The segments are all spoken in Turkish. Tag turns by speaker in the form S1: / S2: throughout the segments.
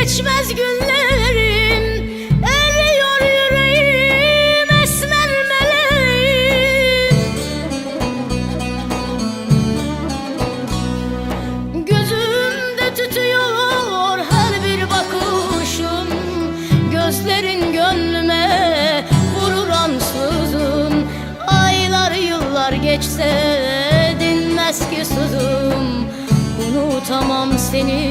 S1: geçmez günlerim Eriyor yüreğim esmer meleğim. Gözümde tütüyor her bir bakışın Gözlerin gönlüme vurur ansızın. Aylar yıllar geçse dinmez ki sözüm Unutamam seni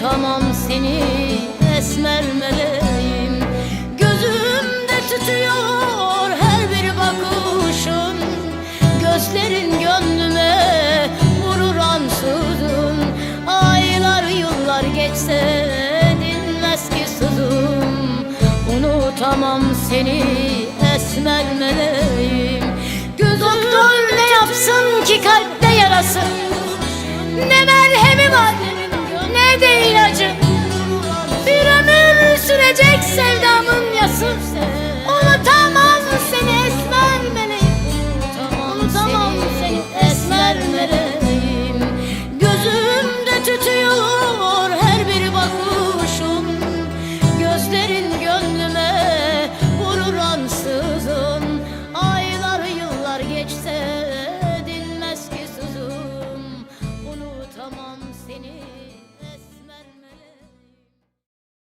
S1: Unutamam seni esmer meleğim. Gözümde tütüyor her bir bakışın. Gözlerin gönlüme vurur ansızın. Aylar yıllar geçse dinmez ki sızım Unutamam seni esmer meleğim. Gözüm Doktor ne yapsın ki kalpte yarası Ne merhemi var de ilacı